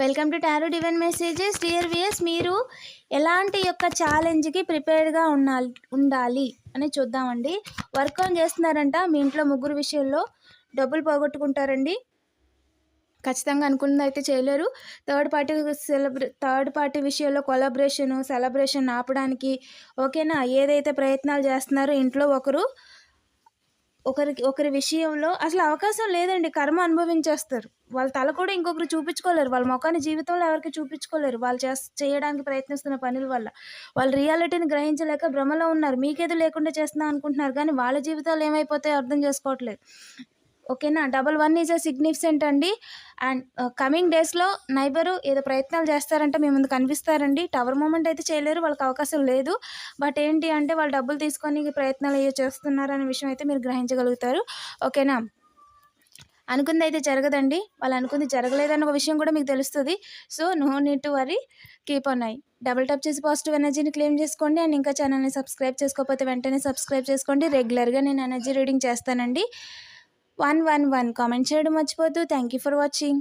Welcome to tarot divine messages. Dear viewers మీరు ఎలాంటి యొక్క ఛాలెంజ్కి ప్రిపేర్డ్గా ఉండాలి ఉండాలి అని చూద్దామండి. వర్క్ ఆన్ చేస్తున్నారంట మీ ఇంట్లో ముగ్గురు విషయంలో డబ్బులు పోగొట్టుకుంటారండి. ఖచ్చితంగా అనుకున్నది అయితే చేయలేరు. థర్డ్ పార్టీ సెలబ్రే థర్డ్ పార్టీ విషయంలో కొలాబరేషన్ సెలబ్రేషన్ ఆపడానికి ఓకేనా? ఏదైతే ప్రయత్నాలు చేస్తున్నారో ఇంట్లో ఒకరు ఒకరికి ఒకరి విషయంలో అసలు అవకాశం లేదండి. కర్మ అనుభవించేస్తారు. వాళ్ళ తల కూడా ఇంకొకరు చూపించుకోలేరు. వాళ్ళ ముఖాన్ని జీవితంలో ఎవరికి చూపించుకోలేరు. వాళ్ళు చేస్ చేయడానికి ప్రయత్నిస్తున్న పనుల వల్ల. వాళ్ళు రియాలిటీని గ్రహించలేక భ్రమలో ఉన్నారు. మీకేదో లేకుండా చేస్తున్నాం అనుకుంటున్నారు. కానీ వాళ్ళ జీవితాలు ఏమైపోతాయో అర్థం చేసుకోవట్లేదు. ఓకేనా? Double one is a significant అండి. అండ్ కమింగ్ డేస్లో నైబరు ఏదో ప్రయత్నాలు చేస్తారంటే మీ ముందు కనిపిస్తారండి. టవర్ మూమెంట్ అయితే చేయలేరు వాళ్ళకి అవకాశం లేదు. బట్ ఏంటి అంటే వాళ్ళు డబ్బులు తీసుకొని ప్రయత్నాలు అయ్యో చేస్తున్నారు అనే విషయం అయితే మీరు గ్రహించగలుగుతారు. ఓకేనా? అనుకుంది అయితే జరగదండి. వాళ్ళు అనుకుంది జరగలేదన్న ఒక విషయం కూడా మీకు తెలుస్తుంది. So no need to worry keep on double tap చేసి పాజిటివ్ ఎనర్జీని క్లెయిమ్ చేసుకోండి. అండ్ ఇంకా ఛానల్ని సబ్స్క్రైబ్ చేసుకోకపోతే వెంటనే సబ్స్క్రైబ్ చేసుకోండి. రెగ్యులర్గా నేను ఎనర్జీ రీడింగ్ చేస్తానండి. వన్ వన్ వన్ కామెంట్ చేయడం మర్చిపోద్దు థ్యాంక్ యూ ఫర్ వాచింగ్